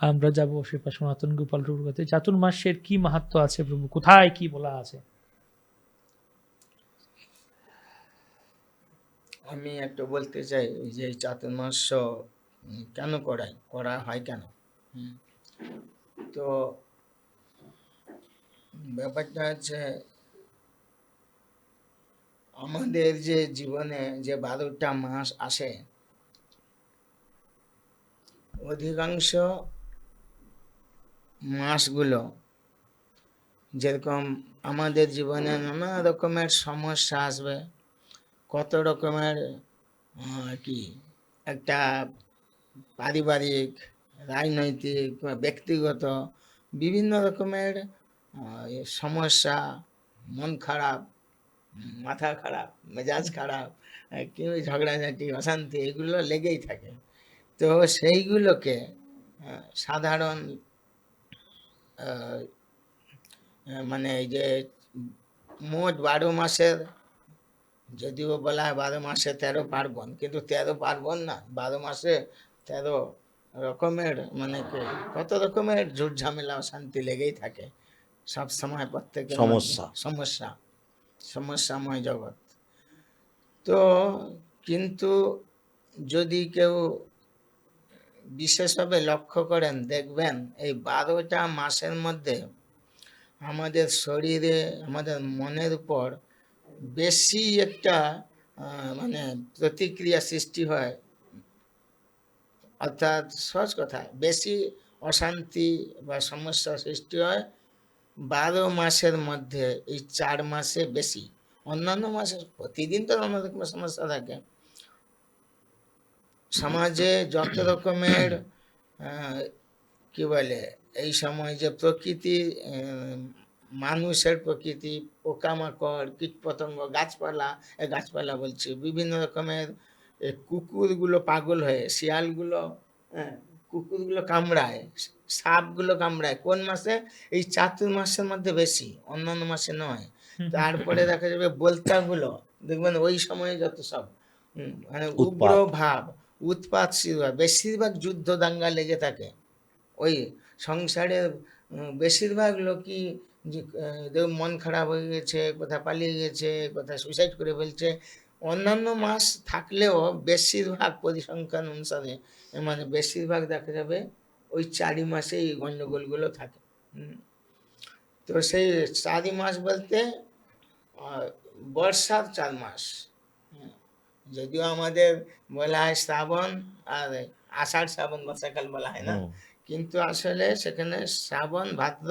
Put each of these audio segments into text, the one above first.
আমরা যাব শ্রীপা সনাতন গোপাল প্রভুর কাছে। চাতুর্মাসের কি মাহাত্ম আছে প্রভু? কোথায় কি বলা আছে? আমি একটু বলতে চাই যে উম, কেন করাই করা হয় কেন? তো ব্যাপারটা হচ্ছে আমাদের যে জীবনে যে বারোটা মাস আসে অধিকাংশ মাসগুলো। যেরকম আমাদের জীবনে নানা রকমের সমস্যা আসবে। কত রকমের কি, একটা পারিবারিক, রাজনৈতিক বা ব্যক্তিগত বিভিন্ন রকমের সমস্যা, মন খারাপ, মাথা খারাপ, মেজাজ খারাপ কেউ ঝগড়াঝাটি, অশান্তি, এগুলো লেগেই থাকে। তো সেইগুলোকে সাধারণ মানে এই যে মোট বারো মাসের যদিও বলা হয় বারো মাসে তেরো পার্বণ কিন্তু তেরো পার্বণ না বারো মাসে তেরো রকমের মানে কি কত রকমের ঝুট ঝামেলা অশান্তি লেগেই থাকে সব সময় প্রত্যেকের মধ্যে। সমস্যা। সমস্যা সমস্যাময় জগৎ তো কিন্তু যদি কেউ বিশেষভাবে লক্ষ্য করেন, দেখবেন এই বারোটা মাসের মধ্যে আমাদের শরীরে, আমাদের মনের উপর বেশি একটা মানে প্রতিক্রিয়া সৃষ্টি হয়। অর্থাৎ সহজ কথা, বেশি অশান্তি বা সমস্যা সৃষ্টি হয় বারো মাসের মধ্যে, এই চার মাসে বেশি। অন্যান্য মাসে প্রতিদিন তো অন্য রকমের সমস্যা থাকে। সমাজে যত রকমের কি বলে এই সময় যে প্রকৃতি মানুষের প্রকৃতি পোকামাকড় কীটপতঙ্গ গাছপালা এ গাছপালা বলছি বিভিন্ন রকমের কুকুরগুলো পাগল হয়ে শিয়ালগুলো হ্যাঁ, কুকুরগুলো কামড়ায় সাপগুলো কামড়ায়। কোন মাসে? এই চাতুর মাসের মধ্যে বেশি অন্যান্য মাসে নয়। তারপরে দেখা যাবে বলতাগুলো দেখবেন ওই সময়ে যত সব হুম, মানে উগ্র ভাব উৎপাত শুরু হয় বেশিরভাগ যুদ্ধ দাঙ্গা লেগে থাকে। ওই সংসারের উম, বেশিরভাগ লোকই মন খারাপ হয়ে গেছে কোথায় পালিয়ে গেছে কোথায় সুইসাইড করে ফেলছে। অন্যান্য মাস থাকলেও বেশিরভাগ পরিসংখ্যান অনুসারে মানে বেশিরভাগ দেখা যাবে ওই চারি মাসে এই গণ্ডগোলগুলো থাকে তো সেই চারি মাস বলতে বর্ষার চার মাস। যদিও আমাদের বলা হয় শ্রাবণ আর আষাঢ় শ্রাবণ বর্ষাকাল বলা হয় না। কিন্তু আসলে সেখানে শ্রাবণ ভাদ্র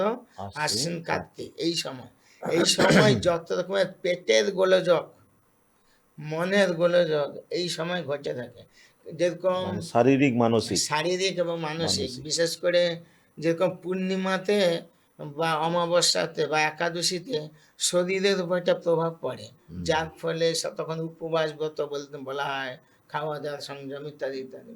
আশ্বিন, কার্তিক। এই সময়। এই সময় যত রকমের পেটের গোলযোগ মনের গোলযোগ এই সময় ঘটে থাকে। যেরকম মানে শারীরিক মানসিক। শারীরিক এবং মানসিক। বিশেষ করে যেরকম পূর্ণিমাতে বা অমাবস্যাতে বা একাদশীতে শরীরের উপর একটা প্রভাব পড়ে। যার ফলে তখন উপবাস ব্রত বলতে বলা হয় খাওয়া দাওয়া সংযম ইত্যাদি ইত্যাদি।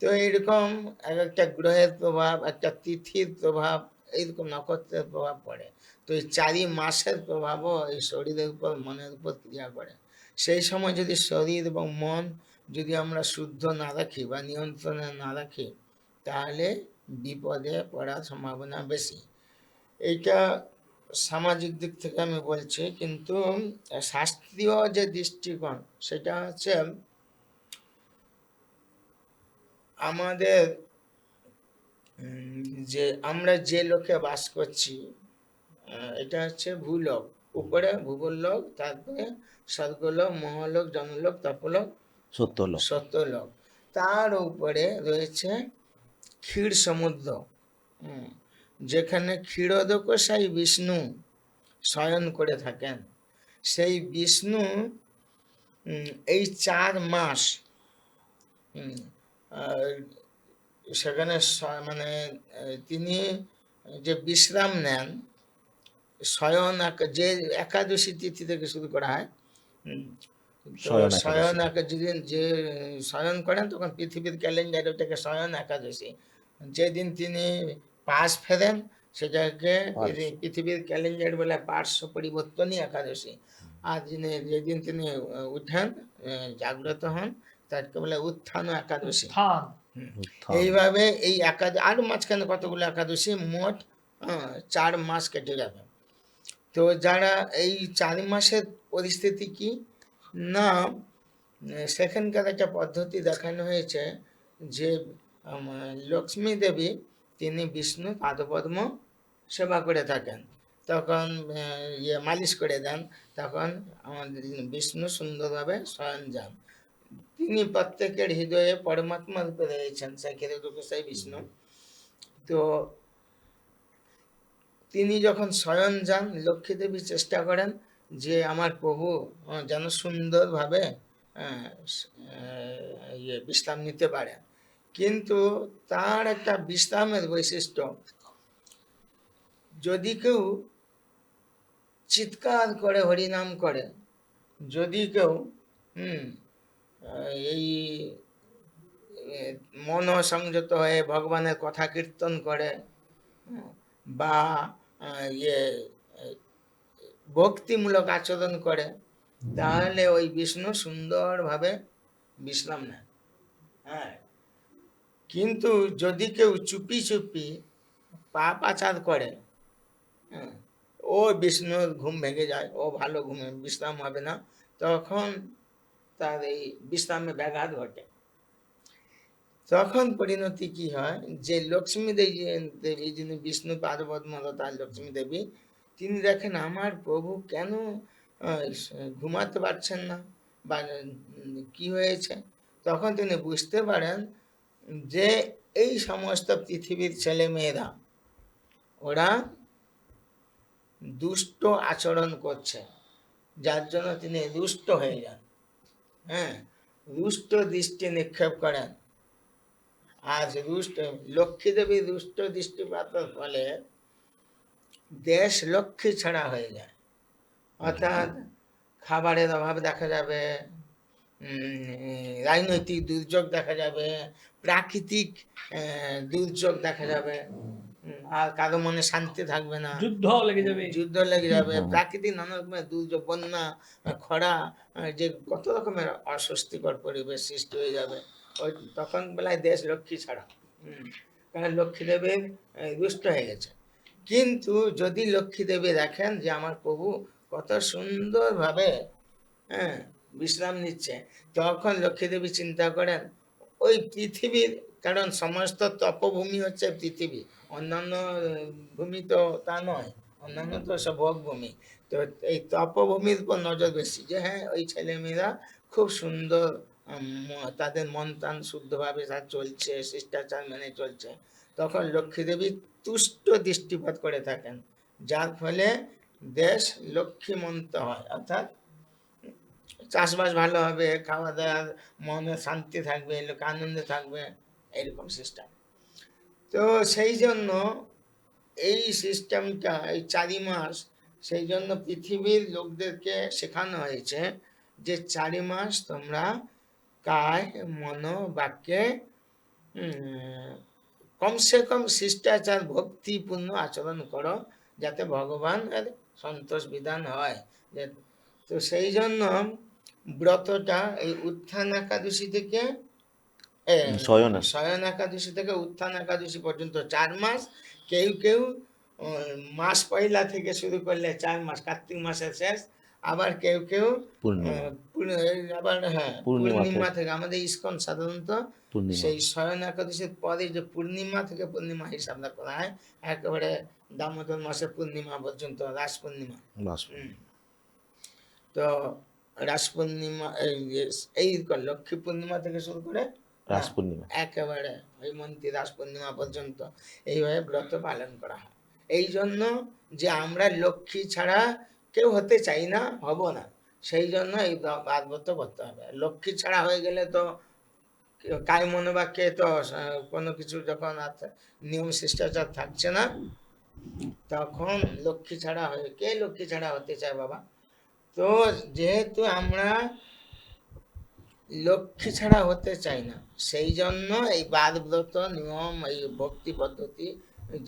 তো এইরকম এক একটা গ্রহের প্রভাব একটা তিথির প্রভাব এইরকম নক্ষত্রের প্রভাব পড়ে। তো এই চারি মাসের প্রভাবও এই শরীরের উপর মনের উপর ক্রিয়া করে। সেই সময় যদি শরীর এবং মন যদি আমরা শুদ্ধ না রাখি বা নিয়ন্ত্রণে না রাখি তাহলে বিপদে পড়ার সম্ভাবনা বেশি। এইটা সামাজিক দিক থেকে আমি বলছি কিন্তু শাস্ত্রীয় যে দৃষ্টিকোণ সেটা হচ্ছে আমাদের যে আমরা যে লোকে বাস করছি এটা হচ্ছে ভূলোক। উপরে ভূগোললোক তারপরে স্বর্গলোক মহলোক জনলোক তপলোক সত্যল সত্যলোক। তার উপরে রয়েছে ক্ষীর সমুদ্র হুম, যেখানে ক্ষীরোদকসাই বিষ্ণু শয়ন করে থাকেন সেই বিষ্ণু এই চার মাস সেখানে মানে তিনি যে বিশ্রাম নেন শয়ন যে একাদশী তিথি থেকে শুরু করা হয় শয়ন যেদিন যে শয়ন করেন তখন পৃথিবীর ক্যালেন্ডার ওটাকে শয়ন একাদশী। যেদিন তিনি পাশ ফেরেন সেটাকে পৃথিবীর ক্যালেন্ডার বলে পার্শ্ব পরিবর্তনই একাদশী। আর যিনি যেদিন তিনি উঠেন জাগ্রত হন তাকে বলে উত্থান একাদশী। এইভাবে এই একাদশী আর মাঝখানে কতগুলো একাদশী? মোট চার মাস কেটে যাবে। তো যারা এই চার মাসের পরিস্থিতি কি? না সেখানকার একটা পদ্ধতি দেখানো হয়েছে যে লক্ষ্মী দেবী তিনি বিষ্ণু পাদপদ্ম সেবা করে থাকেন। তখন ইয়ে মালিশ করে দেন। তখন আমাদের বিষ্ণু সুন্দরভাবে শয়ন যান। তিনি প্রত্যেকের হৃদয়ে পরমাত্মা রূপে রয়েছেন, সেই ক্ষেত্রে সেই বিষ্ণু। তো তিনি যখন শয়ন যান, লক্ষ্মী দেবী চেষ্টা করেন যে আমার প্রভু যেন সুন্দরভাবে ইয়ে বিশ্রাম নিতে পারে কিন্তু তার একটা বিশ্রামের বৈশিষ্ট্য। যদি কেউ চিৎকার করে, হরিনাম করে, যদি কেউ, হুম, এই মন সংযত হয়ে ভগবানের কথা কীর্তন করে, বা ইয়ে ভক্তিমূলক আচরণ করে, তাহলে ওই বিষ্ণু সুন্দরভাবে বিশ্রাম নেয়। হ্যাঁ। কিন্তু যদি কেউ চুপি চুপি পাপ আচার করে হ্যাঁ, ও বিষ্ণুর ঘুম ভেঙে যায় ও ভালো ঘুমে বিশ্রাম হবে না তখন তার এই বিশ্রামে ব্যাঘাত ঘটে। তখন পরিণতি কি হয়? যে লক্ষ্মী দেবী দেবী যিনি বিষ্ণু পার্বতমতার লক্ষ্মী দেবী তিনি দেখেন আমার প্রভু কেন ঘুমাতে পারছেন না? বা কি হয়েছে? তখন তিনি বুঝতে পারেন যে এই সমস্ত পৃথিবীর ছেলে মেয়েরা ওরা দুষ্ট আচরণ করছে, যার জন্য তিনি রুষ্ট হয়ে যান। হ্যাঁ রুষ্ট দৃষ্টি নিক্ষেপ করেন। আজ রুষ্ট, লক্ষ্মী দেবী রুষ্ট দৃষ্টিপাতের ফলে দেশ লক্ষ্মী ছাড়া হয়ে যায়। অর্থাৎ খাবারের অভাব দেখা যাবে রাজনৈতিক দুর্যোগ দেখা যাবে প্রাকৃতিক দুর্যোগ দেখা যাবে। আর কারও মনে শান্তি থাকবে না। যুদ্ধ লেগে যাবে। যুদ্ধ লেগে যাবে। প্রাকৃতিক নানা রকমের দুর্যোগ বন্যা খরা যে কত রকমের অস্বস্তিকর পরিবেশ সৃষ্টি হয়ে যাবে। ওই তখন বেলায় দেশ লক্ষ্মী ছাড়া। হুম, কারণ লক্ষ্মী দেবীর রুষ্ট হয়ে গেছে। কিন্তু যদি লক্ষ্মী দেবী দেখেন যে আমার প্রভু কত সুন্দরভাবে হ্যাঁ বিশ্রাম নিচ্ছে। তখন লক্ষ্মী দেবী চিন্তা করেন, ওই পৃথিবীর, কারণ সমস্ত তপভূমি হচ্ছে পৃথিবী। অন্যান্য ভূমি তো তা নয়। অন্যান্য তো সব ভোগ ভূমি তো এই তপভূমির উপর নজর বেশি যে হ্যাঁ ওই ছেলেমেয়েরা খুব সুন্দর তাদের মন টান শুদ্ধভাবে তা চলছে, শিষ্টাচার মেনে চলছে। তখন লক্ষ্মী দেবী তুষ্ট দৃষ্টিপাত করে থাকেন। যার ফলে দেশ লক্ষ্মীমন্ত হয়। অর্থাৎ চাষবাস ভালো হবে খাওয়া দাওয়ার মনে শান্তি থাকবে, লোক আনন্দে থাকবে এইরকম সিস্টেম তো সেই জন্য এই সিস্টেমটা এই চারি মাস, সেই জন্য পৃথিবীর লোকদেরকে শেখানো হয়েছে যে চারি মাস তোমরা কায়, মন, বাক্যে কমসে কম শিষ্টাচার, ভক্তিপূর্ণ আচরণ করো যাতে ভগবানের সন্তোষ বিধান হয়। তো সেই জন্য ব্রতটা এই উত্থান একাদশী থেকে শয়ন। শয়ন একাদশী থেকে উত্থান একাদশী পর্যন্ত চার মাস। কেউ কেউ মাস পয়লা থেকে শুরু করলে চার মাস কার্তিক মাসের শেষ। আবার কেউ কেউ আবার হ্যাঁ পূর্ণিমা থেকে। আমাদের ইস্কন সাধারণত সেই শয়ন একাদশীর পরে যে পূর্ণিমা থেকে পূর্ণিমা হিসাবটা করা হয় একেবারে দামোদর মাসের পূর্ণিমা পর্যন্ত রাস পূর্ণিমা। তো রাস পূর্ণিমা এই লক্ষ্মী পূর্ণিমা থেকে শুরু করে রাস পূর্ণিমা। একেবারে হৈমন্তী রাস পূর্ণিমা পর্যন্ত এইভাবে ব্রত পালন করা হয়। এই জন্য যে আমরা লক্ষ্মী ছাড়া কেউ হতে চাই না হব না সেই জন্য এই ব্রত করতে হবে। লক্ষ্মী ছাড়া হয়ে গেলে তো কায় মনোবাক্যে তো কোনো কিছু যখন নিয়ম শিষ্টাচার থাকছে না তখন লক্ষ্মী ছাড়া হয়ে কে লক্ষ্মী ছাড়া হতে চায় বাবা? তো যেহেতু আমরা লক্ষ্মী ছাড়া হতে চাই না, সেই জন্য এই বাদ ব্রত নিয়ম, এই ভক্তি পদ্ধতি,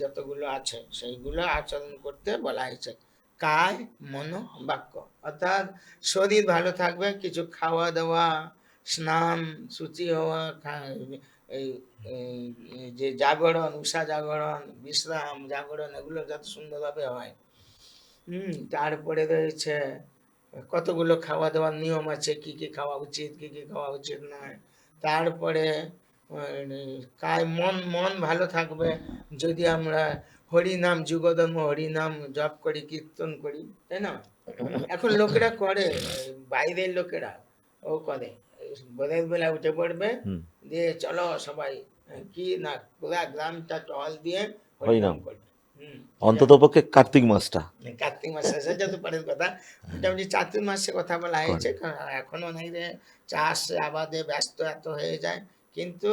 যতগুলো আছে, সেইগুলো আচরণ করতে বলা হয়েছে। কায়, মন, বাক্য। অর্থাৎ শরীর ভালো থাকবে, কিছু খাওয়া দাওয়া, স্নান শুচি হওয়া এই, যে জাগরণ, উষা জাগরণ, বিশ্রাম, জাগরণ, এগুলো যত সুন্দরভাবে হয়। হুম, তারপরে রয়েছে কতগুলো খাওয়া দাওয়ার নিয়ম আছে? কি কি খাওয়া উচিত কি কি খাওয়া উচিত নয়? তারপরে কায় মন মন ভালো থাকবে? যদি আমরা হরিনাম যুগধর্ম হরিনাম জপ করি কীর্তন করি তাই না? এখন লোকেরা করে বাইরের লোকেরা ও করে। বোধের বেলা উঠে পড়বে দিয়ে চলো সবাই কি না পুরা গ্রামটা টহল দিয়ে হরিনাম। করবে। অন্তত পক্ষে কার্তিক মাসটা। কার্তিক মাসে সেটা তো কথা। মোটামুটি কথা বলা হয়েছে কারণ এখন অনেকে চাষ আবাদে ব্যস্ত এত হয়ে যায়। কিন্তু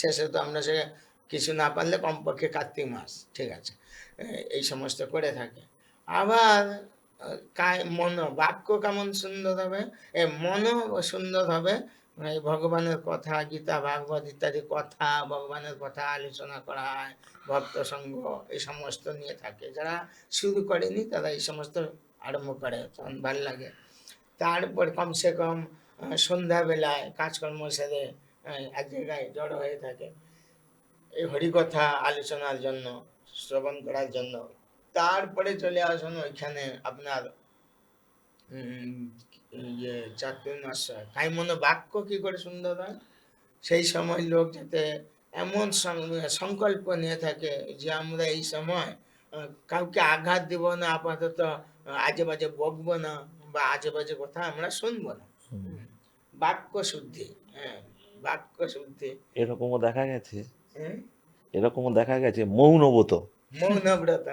শেষে তো আমরা সে কিছু না পারলে কমপক্ষে কার্তিক মাস ঠিক আছে। এই সমস্ত করে থাকে। আবার মন বাক্য কেমন সুন্দর হবে? এ মনও সুন্দর হবে। এই ভগবানের কথা, গীতা, ভাগবত ইত্যাদি কথা, ভগবানের কথা আলোচনা করা হয়, ভক্ত সঙ্গ, এই সমস্ত নিয়ে থাকে। যারা শুরু করেনি, তারা এই সমস্ত আরম্ভ করে, তখন ভালো লাগে। তারপর কমসে কম সন্ধ্যাবেলায় কাজকর্ম সেরে এক জায়গায় জড়ো হয়ে থাকে। এই হরিকথা আলোচনার জন্য, শ্রবণ করার জন্য। তারপরে চলে আসুন ওইখানে আপনার ইয়ে চাতুর্মাস কাইমনো বাক্য কি করে সুন্দর হয় সেই সময় লোক যাতে এমন সংকল্প নিয়ে থাকে যে আমরা এই সময় কাউকে আঘাত দিব না আপাতত আজে বাজে বকবো না বা আজে বাজে কথা আমরা শুনব না। বাক্য শুদ্ধি হ্যাঁ বাক্য শুদ্ধি। এরকমও দেখা গেছে। হ্যাঁ? এরকমও দেখা গেছে মৌনব্রত। মৌনব্রত।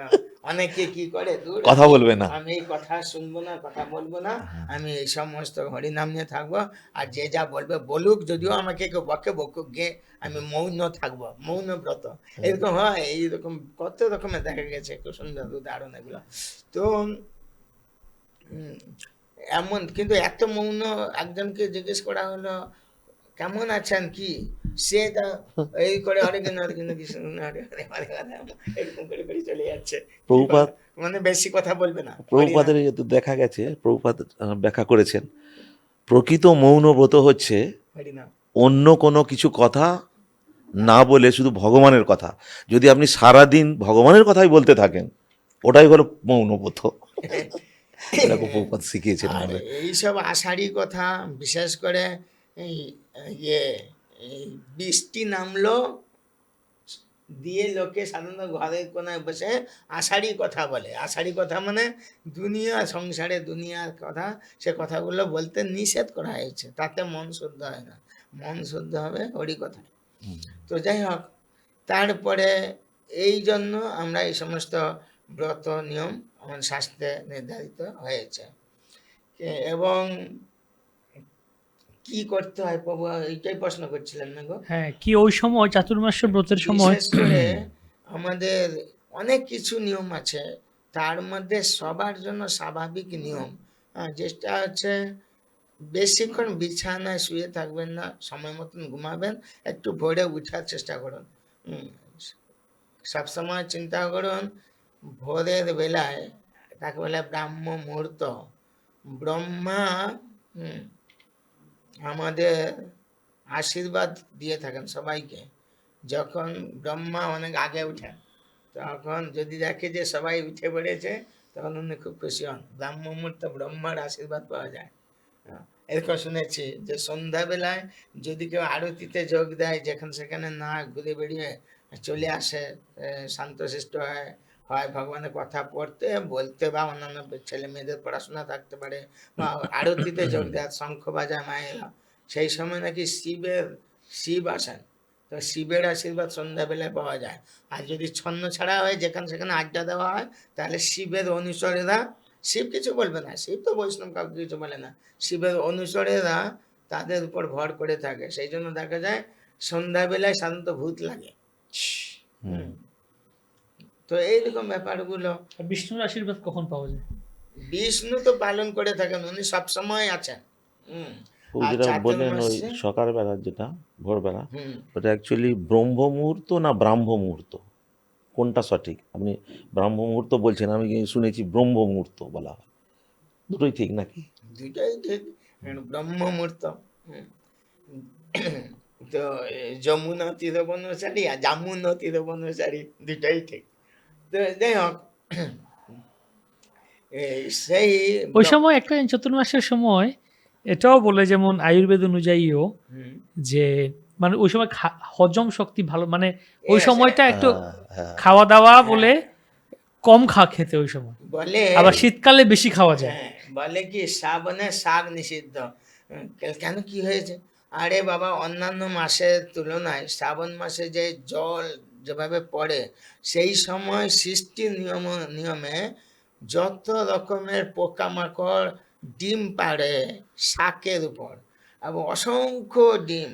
অনেকে কি করে? কথা বলবে না। আমি এই কথা শুনব না কথা বলব না। আমি এই সমস্ত হরিনাম নিয়ে থাকব। আর যে যা বলবে বলুক যদিও আমাকে কেউ বকে বকুক গে আমি মৌন থাকব মৌন ব্রত। এরকম হয় এইরকম কত রকমের দেখা গেছে সুন্দর উদাহরণ এগুলো। তো উম, এমন কিন্তু এত মৌন একজনকে জিজ্ঞেস করা হলো কেমন আছেন কি? সে তা এই করে হরে কৃষ্ণ হরে কৃষ্ণ কৃষ্ণ হরে হরে হরে হরে এরকম করে করে চলে যাচ্ছে। প্রভুপাদ মানে বেশি কথা বলবে না প্রভুপাদের যেহেতু দেখা গেছে প্রভুপাদ আহ, ব্যাখ্যা করেছেন প্রকৃত মৌনব্রত হচ্ছে অন্য কোনো কিছু কথা না বলে শুধু ভগবানের কথা। যদি আপনি সারা দিন ভগবানের কথাই বলতে থাকেন ওটাই হলো মৌনব্রত এরকম প্রভুপাদ শিখিয়েছেন এইসব আষাঢ়ি কথা বিশেষ করে এই ইয়ে বৃষ্টি নামলো দিয়ে লোকে সাধারণত ঘরের কোনায় বসে আষাঢ়ি কথা বলে। আষাঢ়ি কথা মানে দুনিয়া সংসারে দুনিয়ার কথা। সে কথাগুলো বলতে নিষেধ করা হয়েছে। তাতে মন শুদ্ধ হয় না। মন শুদ্ধ হবে হরি হুম। তো যাই হোক তারপরে এই জন্য আমরা এই সমস্ত ব্রত নিয়ম আমার শাস্ত্রে নির্ধারিত হয়েছে। এবং কি করতে হয় প্রভু? এইটাই প্রশ্ন করছিলেন না গো। হ্যাঁ কি ওই সময় চাতুর্মাস্য ব্রতের সময়? বিশেষ করে আমাদের অনেক কিছু নিয়ম আছে। তার মধ্যে সবার জন্য স্বাভাবিক নিয়ম। আহ, যেটা হচ্ছে বেশিক্ষণ বিছানায় শুয়ে থাকবেন না সময় মতন ঘুমাবেন একটু ভোরে উঠার চেষ্টা করুন। হুম। সবসময় চিন্তা করুন ভোরের বেলায় তাকে বলে ব্রাহ্ম মুহূর্ত ব্রহ্মা হুম, আমাদের আশীর্বাদ দিয়ে থাকেন সবাইকে। যখন ব্রহ্মা অনেক আগে উঠেন তখন যদি দেখে যে সবাই উঠে পড়েছে তখন উনি খুব খুশি হন। ব্রাহ্ম মুহূর্তে ব্রহ্মার আশীর্বাদ পাওয়া যায়। হ্যাঁ, এরকম শুনেছি যে সন্ধ্যাবেলায় যদি কেউ আরতিতে যোগ দেয় যেখানে সেখানে না ঘুরে বেরিয়ে চলে আসে শান্তশিষ্ট হয় হয় ভগবানের কথা পড়তে বলতে বা অন্যান্য ছেলে মেয়েদের পড়াশোনা থাকতে পারে বা আরতিতে যোগ দেয় শঙ্খ বাজায় মায়েরা সেই সময় নাকি শিবের শিব আসেন। তো শিবের আশীর্বাদ সন্ধ্যাবেলায় পাওয়া যায়। আর যদি ছন্ন ছাড়া হয় যেখানে সেখানে আড্ডা দেওয়া হয় তাহলে শিবের অনুচরেরা শিব কিছু বলবে না শিব তো বৈষ্ণব কাউকে কিছু বলে না শিবের অনুচরেরা তাদের উপর ভর করে থাকে। সেই জন্য দেখা যায় সন্ধ্যাবেলায় সাধারণত ভূত লাগে। হুম। তো এইরকম ব্যাপারগুলো। বিষ্ণুর আশীর্বাদ কখন পাওয়া যায়? বিষ্ণু তো পালন করে থাকেন উনি সবসময় আছেন। হুম। যেটা বললেন ওই? সকালবেলা যেটা ভোরবেলা হুম। ওটা অ্যাকচুয়ালি ব্রহ্ম মুহূর্ত না ব্রাহ্ম মুহূর্ত? কোনটা সঠিক? আপনি ব্রাহ্ম মুহূর্ত বলছেন আমি শুনেছি ব্রহ্ম মুহূর্ত বলা হয়? দুটোই ঠিক নাকি? দুটাই ঠিক ব্রহ্ম মুহূর্ত। হুম। তো যমুনা তীরবনচারী আর জামুনা তীরবনচারী দুটাই ঠিক। যাই হোক সেই ওই সময় একটা চতুর্মাসের সময় এটাও বলে যেমন আয়ুর্বেদ অনুযায়ীও যে মানে ওই সময় হজম শক্তি ভালো মানে ওই সময়টা একটু হ্যাঁ, হ্যাঁ। খাওয়া দাওয়া বলে কম খা খেতে ওই সময়। বলে আবার শীতকালে বেশি খাওয়া যায়। হ্যাঁ, বলে কি শ্রাবণে শাক নিষিদ্ধ। কেন কি হয়েছে? আরে বাবা অন্যান্য মাসের তুলনায় শ্রাবণ মাসে যে জল যেভাবে পড়ে, সেই সময় সৃষ্টির নিয়ম, নিয়মে যত রকমের পোকামাকড়, ডিম পাড়ে শাকের উপর। এবং অসংখ্য ডিম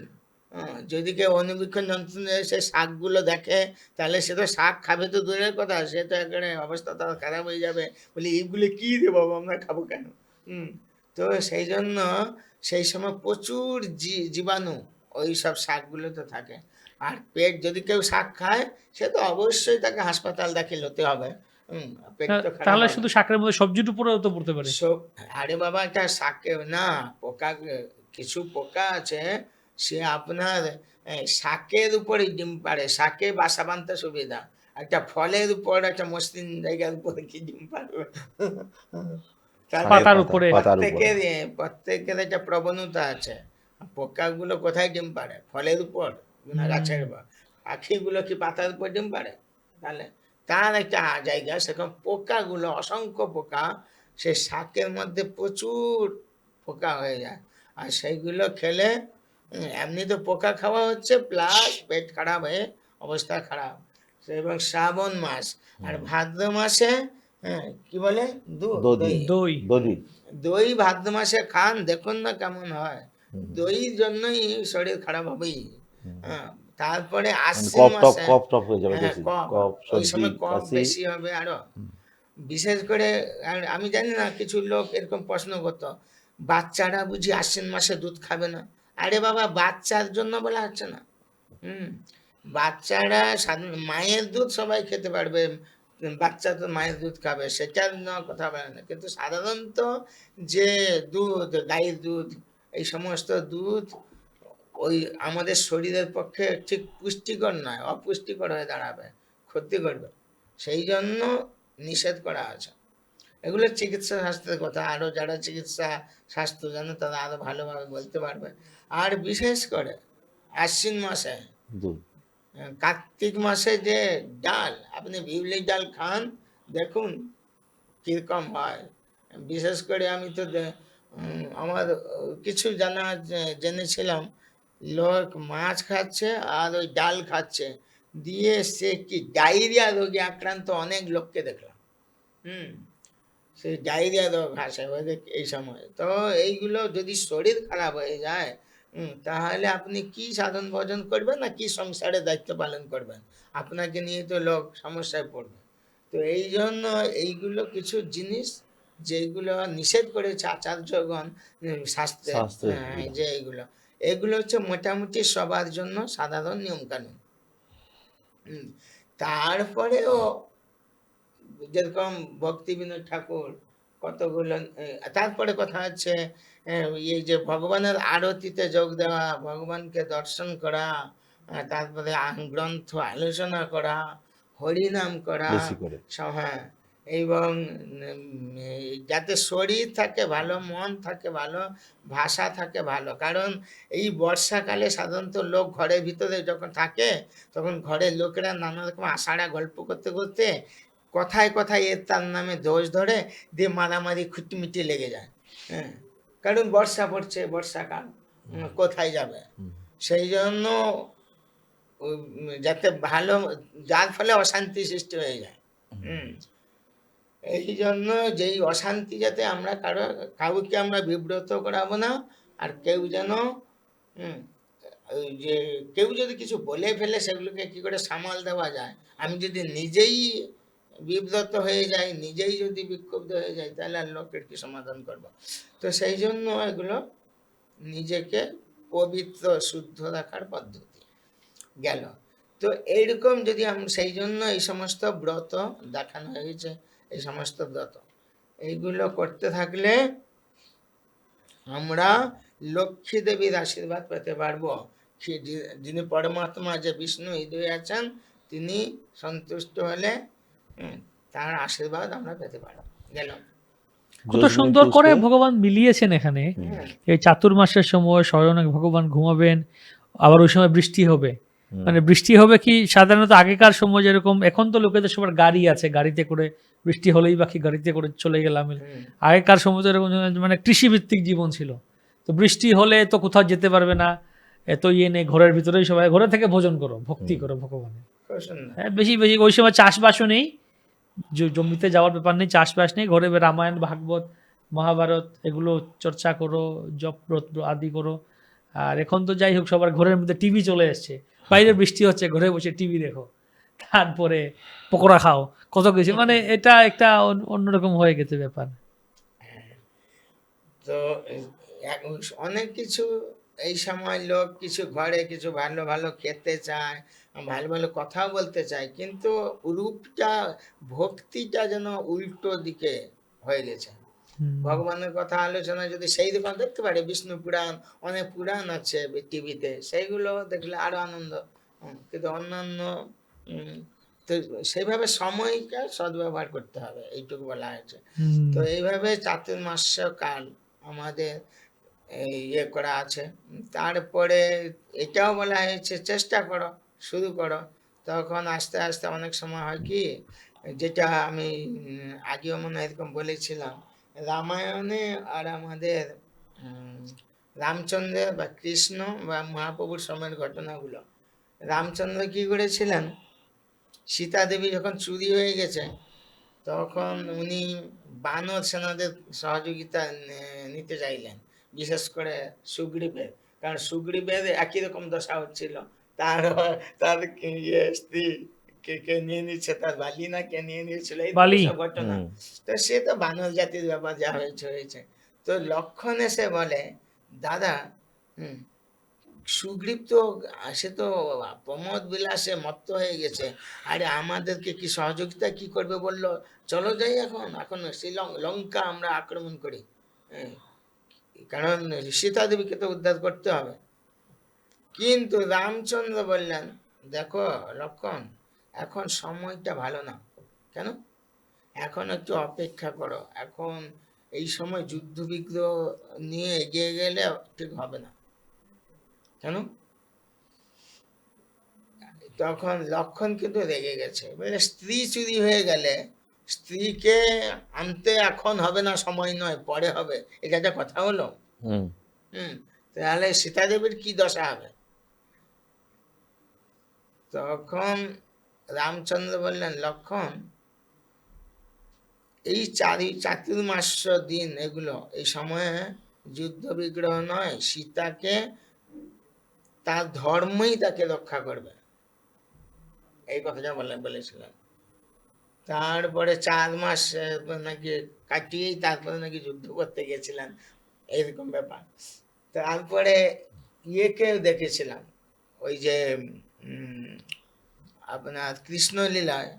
যদি কেউ অনুবীক্ষণ যন্ত্র সে শাকগুলো দেখে, তাহলে সে তো শাক খাবে তো দূরের কথা, সে তো একেবারে অবস্থা তার খারাপ হয়ে যাবে। বলি, এইগুলো কি বাবা, আমরা খাব কেন? হুম, তো সেই জন্য সেই সময় প্রচুর জীবাণু, ওই সব শাকগুলোতে থাকে। আর পেট যদি কেউ শাক খায় সে তো অবশ্যই তাকে হাসপাতাল দাখিল হতে হবে। তাহলে শুধু শাকের মধ্যে সবজির উপরেও তো পড়তে পারে। আরে বাবা এটা শাকে না পোকা কিছু পোকা আছে সে আপনার শাকের উপরে ডিম পারে শাকে বাসা বাঁধতে সুবিধা। একটা ফলের উপর একটা মসৃণ জায়গার উপরে কি ডিম পারবে তার পাতার উপরে। প্রত্যেকের প্রত্যেকের একটা প্রবণতা আছে। পোকাগুলো কোথায় ডিম পারে ফলের উপর। গাছের পাখিগুলো কি পাতার উপর ডিম পারে তাহলে তার একটা জায়গা সেরকম পোকাগুলো অসংখ্য পোকা সে শাকের মধ্যে প্রচুর পোকা হয়ে যায়। আর সেইগুলো খেলে এমনি তো পোকা খাওয়া হচ্ছে প্লাস পেট খারাপ হয়ে অবস্থা খারাপ। এবং শ্রাবণ মাস আর ভাদ্র মাসে হ্যাঁ কি বলে? দুধ দই। দই। ভাদ্র মাসে খান দেখুন না কেমন হয়। দইর জন্যই শরীর খারাপ হবেই। তারপরে মানে আশ্বিন মাসে কফ টপ হয়ে যাবে হ্যাঁ, বেশি কফ। কফ ওই সময় কফ বেশি হবে আরও। বিশেষ করে আমি জানি না কিছু লোক এরকম প্রশ্ন করতো বাচ্চারা বুঝি আশ্বিন মাসে দুধ খাবে না? আরে বাবা বাচ্চার জন্য বলা হচ্ছে না। হুম বাচ্চারা মায়ের দুধ সবাই খেতে পারবে বাচ্চা তো মায়ের দুধ খাবে সেটার কথা বলে না। কিন্তু সাধারণত যে দুধ গাইয়ের দুধ এই সমস্ত দুধ ওই আমাদের শরীরের পক্ষে ঠিক পুষ্টিকর নয় অপুষ্টিকর হয়ে দাঁড়াবে ক্ষতি করবে। সেই জন্য নিষেধ করা আছে এগুলো চিকিৎসা শাস্ত্রের কথা। আরও যারা চিকিৎসা শাস্ত্র জানে তারা আরও ভালোভাবে বলতে পারবে। আর বিশেষ করে আশ্বিন মাসে কার্তিক মাসে যে ডাল আপনি বিউলি ডাল খান দেখুন কীরকম হয়। বিশেষ করে আমি তো আমার কিছু জানা জেনেছিলাম লোক মাছ খাচ্ছে আর ওই ডাল খাচ্ছে। দিয়ে সে কি ডায়রিয়া রোগে আক্রান্ত অনেক লোককে দেখলাম। হুম সেই ডায়রিয়া রোগ ওদের এই সময়। তো এইগুলো যদি শরীর খারাপ হয়ে যায় তাহলে আপনি কি সাধন ভজন করবেন না কি সংসারে দায়িত্ব পালন করবেন? আপনাকে নিয়ে তো লোক সমস্যায় পড়বে। তো এই জন্য এইগুলো কিছু জিনিস যেগুলো নিষেধ করেছে আচার্যগণ শাস্ত্রে হ্যাঁ, যে এগুলো এগুলো হচ্ছে মোটামুটি সবার জন্য সাধারণ নিয়মকানুন। তারপরেও যেরকম ভক্তি বিনোদ ঠাকুর কতগুলো তারপরে কথা হচ্ছে এই যে ভগবানের আরতিতে যোগ দেওয়া ভগবানকে দর্শন করা তারপরে গ্রন্থ আলোচনা করা হরিনাম করা হ্যাঁ। এবং যাতে শরীর থাকে ভালো মন থাকে ভালো ভাষা থাকে ভালো। কারণ এই বর্ষাকালে সাধারণত লোক ঘরের ভিতরে যখন থাকে তখন ঘরের লোকেরা নানা রকম আষাঢ়া গল্প করতে করতে কথায় কথায় এর তার নামে দোষ ধরে দিয়ে মারামারি খুঁটিমিটি লেগে যায়। হ্যাঁ? কারণ বর্ষা পড়ছে বর্ষাকাল কোথায় যাবে? সেই জন্য যাতে ভালো যার ফলে অশান্তি সৃষ্টি হয়ে যায়। হুম। এই জন্য যেই অশান্তি যাতে আমরা কারও, কাউকে আমরা বিব্রত করাবো না, আর কেউ যেন যে কেউ যদি কিছু বলে ফেলে সেগুলোকে কি করে সামাল দেওয়া যায়? আমি যদি নিজেই বিব্রত হয়ে যাই, নিজেই যদি বিক্ষুব্ধ হয়ে যাই, তাহলে আর লোকের কি সমাধান করব? তো সেই জন্য এগুলো নিজেকে পবিত্র, শুদ্ধ রাখার পদ্ধতি। গেল। তো এইরকম যদি সেই জন্য এই সমস্ত ব্রত দেখানো হয়েছে। এই সমস্ত ব্রত। এইগুলো করতে থাকলে আমরা লক্ষ্মী দেবীর আশীর্বাদ পেতে পারব। যিনি পরমাত্মা যে বিষ্ণু হৃদয়ে আছেন তিনি সন্তুষ্ট হলে তার আশীর্বাদ আমরা পেতে পারি গেলাম কত সুন্দর করে ভগবান মিলিয়েছেন এখানে। এই চাতুর্মাসের সময় স্বয়ং ভগবান ঘুমাবেন আবার ওই সময় বৃষ্টি হবে। মানে বৃষ্টি হবে কি সাধারণত আগেকার সময় যেরকম এখন তো লোকেদের সবার গাড়ি আছে গাড়িতে করে বৃষ্টি হলেই বাকি গাড়িতে করে চলে গেলাম। আগেকার সময় তো এরকম মানে কৃষিভিত্তিক জীবন ছিল। তো বৃষ্টি হলে তো কোথাও যেতে পারবে না। এত ইয়ে নেই ঘরের ভিতরেই সবাই ঘরে থেকে ভোজন করো ভক্তি করো ভগবানের। হ্যাঁ বেশি বেশি ওই সময় চাষবাসও নেই। জমিতে যাওয়ার ব্যাপার নেই চাষবাস নেই। ঘরে রামায়ণ ভাগবত মহাভারত এগুলো চর্চা করো জপ আদি করো। আর এখন তো যাই হোক সবার ঘরের মধ্যে টিভি চলে এসছে। বাইরে বৃষ্টি হচ্ছে ঘরে বসে টিভি দেখো। তারপরে পকোড়া খাও কত কিছু। মানে এটা একটা অন্য- অন্যরকম হয়ে গেছে ব্যাপার। তো অনেক কিছু এই সময় লোক কিছু ঘরে কিছু ভালো ভালো খেতে চায় ভালো ভালো কথা বলতে চায় কিন্তু রূপটা ভক্তিটা যেন উল্টো দিকে হয়ে গেছে। ভগবানের কথা আলোচনা যদি সেই রকম দেখতে পারে বিষ্ণু পুরাণ অনেক পুরাণ আছে টিভিতে সেইগুলো দেখলে আরও আনন্দ। কিন্তু অন্যান্য তো সেইভাবে সময়টা সদ্ব্যবহার করতে হবে এইটুকু বলা হয়েছে। তো এইভাবে চাতুর্মাস্য কাল আমাদের এই ইয়ে করা আছে। তারপরে এটাও বলা হয়েছে চেষ্টা করো শুরু করো। তখন আস্তে আস্তে অনেক সময় হয় কি যেটা আমি আগেও মনে হয় এরকম বলেছিলাম রামায়ণে আর আমাদের রামচন্দ্রের বা কৃষ্ণ বা মহাপ্রভুর সময়ের ঘটনাগুলো। রামচন্দ্র কি করেছিলেন সীতা দেবী যখন চুরি হয়ে গেছে তখন উনি বানর সেনাদের সহযোগিতা নিতে চাইলেন বিশেষ করে সুগ্রীবের। কারণ সুগ্রীবের একই রকম দশা হচ্ছিল। তার তার ইয়ে স্ত্রী কে কে নিয়ে নিচ্ছে তার বালি না কে নিয়ে নিয়েছিল এই ঘটনা। তো সে তো বানর জাতির ব্যাপার যা হয়েছে হয়েছে। তো লক্ষণ এসে বলে দাদা হুম সুগ্রীব তো সে তো প্রমোদ বিলাসে মত্ত হয়ে গেছে। আরে আমাদেরকে কি সহযোগিতা কি করবে বলল? চলো যাই এখন এখন লঙ্কা আমরা আক্রমণ করি। হ্যাঁ। কারণ সীতা দেবীকে তো উদ্ধার করতে হবে। কিন্তু রামচন্দ্র বললেন, দেখো লক্ষণ, এখন সময়টা ভালো না। কেন? এখন একটু অপেক্ষা করো। এখন এই সময় যুদ্ধ বিগ্রহ নিয়ে এগিয়ে গেলে ঠিক হবে না। কেন তখন লক্ষণ কিন্তু রেগে গেছে। বলে স্ত্রী চুরি হয়ে গেলে স্ত্রীকে আনতে এখন হবে না সময় নয় পরে হবে। এটা একটা কথা হলো। হুম। তাহলে সীতাদেবীর কি দশা হবে? তখন রামচন্দ্র বললেন লক্ষণ এই চারি চাতুর্মাস দিন এগুলো এই সময়ে যুদ্ধ বিগ্রহ নয় সীতাকে তার ধর্মই তাকে রক্ষা করবে। এই কথাটা বলে বলেছিলেন তারপরে চার মাস নাকি কাটিয়েই তারপরে নাকি যুদ্ধ করতে গেছিলেন এইরকম ব্যাপার। তারপরে ইয়েকেও দেখেছিলাম ওই যে আপনার কৃষ্ণলীলায়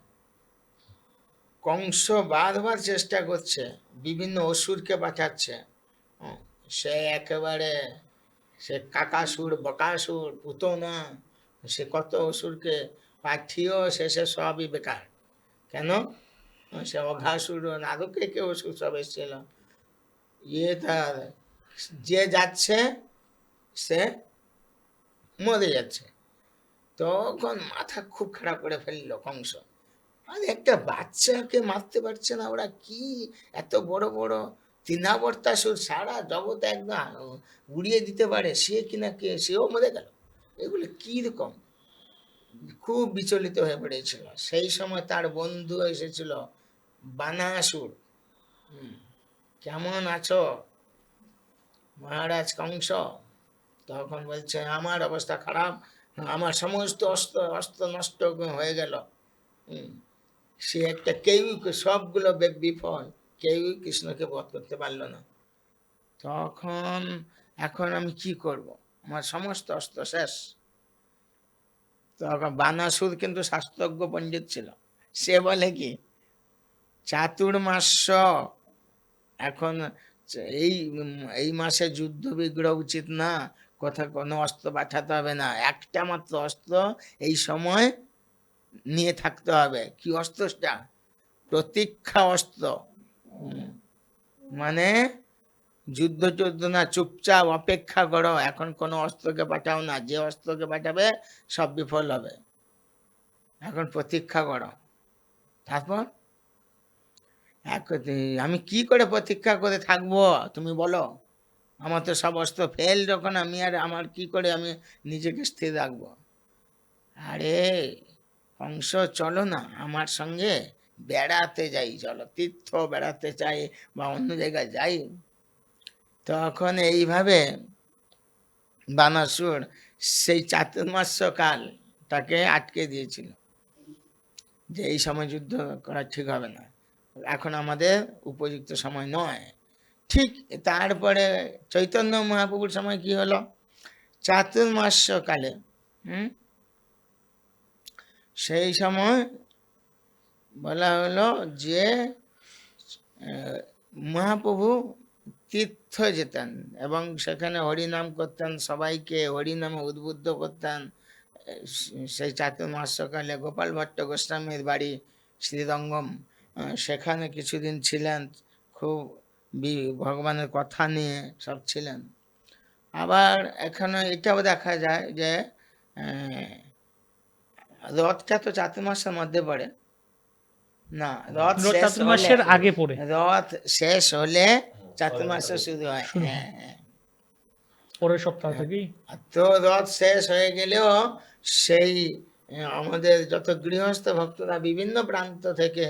কংস বারবার চেষ্টা করছে বিভিন্ন অসুরকে পাঠাচ্ছে। হুম, সে একেবারে সে কাকাসুর বকাসুর পুতনা সে কত অসুরকে পাঠিয়েও শেষে সবই বেকার। কেন? সে অঘাসুর আরও কে কে অসুর সব এসেছিল। ইয়ে তার, যে যাচ্ছে, সে মরে যাচ্ছে। তখন মাথা খুব খারাপ করে ফেলল কংস। আর একটা বাচ্চাকে মারতে পারছে না, ওরা কি এত বড় বড় তৃণাবর্তাসুর সারা জগৎ একদম উড়িয়ে দিতে পারে, সে কিনা কে, সেও মরে গেল। এগুলো কি রকম? খুব বিচলিত হয়ে পড়েছিল। সেই সময় তার বন্ধু এসেছিল, বানাসুর। কেমন আছো? মহারাজ কংস। তখন বলছে, আমার অবস্থা খারাপ, আমার সমস্ত অস্ত্র অস্ত্র নষ্ট হয়ে গেল। সে একটা কেউ, সবগুলো বিফল। কেউই কৃষ্ণকে বধ করতে পারল না। তখন এখন আমি কি করব? আমার সমস্ত অস্ত্র শেষ। তখন বানাসুর কিন্তু শাস্ত্রজ্ঞ পণ্ডিত ছিল। সে বলে কি, চাতুর্মাস্য, এখন এই এই মাসে যুদ্ধ বিগ্রহ উচিত না। কোথাও কোনো অস্ত্র পাঠাতে হবে না। একটা মাত্র অস্ত্র এই সময় নিয়ে থাকতে হবে। কি অস্ত্রটা? প্রতীক্ষা অস্ত্র। মানে যুদ্ধ যুদ্ধ না, চুপচাপ অপেক্ষা করো, এখন কোনো অস্ত্রকে পাঠাও না, যে অস্ত্রকে পাঠাবে, সব বিফল হবে। এখন প্রতীক্ষা করো। তারপর? আমি কি করে প্রতীক্ষা করে থাকব, তুমি বলো? আমার তো সব অস্ত্র ফেল যখন আমি আর আমার কি করে আমি নিজেকে স্থির রাখব? আরে, অংশ চলো না, আমার সঙ্গে। বেড়াতে যাই চলো তীর্থ বেড়াতে চাই বা অন্য জায়গায় যাই, তখন এইভাবে বানাসুর সেই চাতুর্মাস্য কাল তাকে আটকে দিয়েছিল যে এই সময় যুদ্ধ করা ঠিক হবে না। এখন আমাদের উপযুক্ত সময় নয়। ঠিক তারপরে চৈতন্য মহাপ্রভুর সময় কি হলো? চাতুর্মাস্য কালে হুম? সেই সময় বলা হলো যে মহাপ্রভু তীর্থ যেতেন এবং সেখানে হরিনাম করতেন সবাইকে হরিনামে উদ্বুদ্ধ করতেন সেই চাতুর্মাস্যকালে গোপাল ভট্ট গোস্বামীর বাড়ি শ্রীরঙ্গম সেখানে কিছুদিন ছিলেন খুব ভগবানের কথা নিয়ে সব ছিলেন আবার এখানে এটাও দেখা যায় যে রথটা তো চাতুর্মাসের মধ্যে পড়ে না রথ চাতুর্মাসের আগে পড়ে। রথ শেষ হলে চাতুর্মাস শুরু হয়। হ্যাঁ হ্যাঁ। পরের সপ্তাহ থেকেই? তো রথ শেষ হয়ে গেলেও সেই আমাদের যত গৃহস্থ ভক্তরা বিভিন্ন প্রান্ত থেকে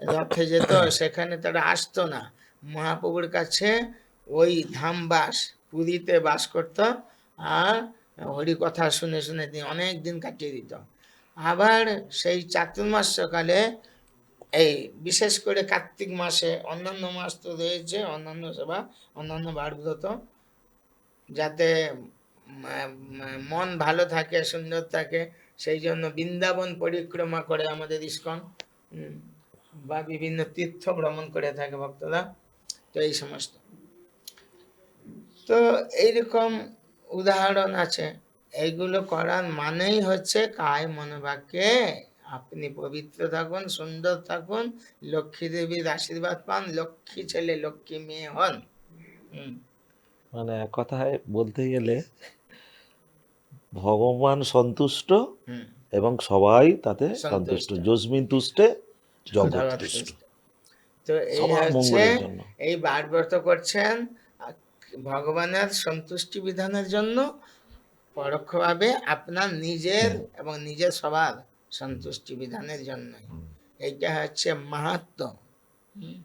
রথে যেত সেখানে তারা আসতো না। মহাপ্রভুর কাছে ওই ধামবাস পুরীতে বাস করত আর হরি কথা শুনে শুনে দিন অনেক দিন কাটিয়ে দিত। আবার সেই চাতুর্মাস্যকালে এই বিশেষ করে কার্তিক মাসে অন্যান্য মাস তো রয়েছে, অন্যান্য সেবা, অন্যান্য বারব্রত যাতে মন ভালো থাকে, সুন্দর থাকে, সেই জন্য বৃন্দাবন পরিক্রমা করে আমাদের ইস্কন বা বিভিন্ন তীর্থ ভ্রমণ করে থাকে ভক্তরা। তো এই সমস্ত। তো এইরকম উদাহরণ আছে। এইগুলো করার মানেই হচ্ছে কায় মনোবাক্যে আপনি পবিত্র থাকুন সুন্দর থাকুন লক্ষ্মী দেবীর আশীর্বাদ পান লক্ষ্মী ছেলে লক্ষ্মী মেয়ে হন। মানে কথায় বলতে গেলে ভগবান সন্তুষ্ট এবং সবাই তাতে সন্তুষ্ট। জসমিন তুষ্টে জগৎ তুষ্ট। তো এই হচ্ছে এই বারব্রত করছেন ভগবানের সন্তুষ্টি বিধানের জন্য পরোক্ষভাবে আপনার নিজের এবং নিজের সবার সন্তুষ্টি বিধানের জন্য। এইটা হচ্ছে মাহাত্ম হুম।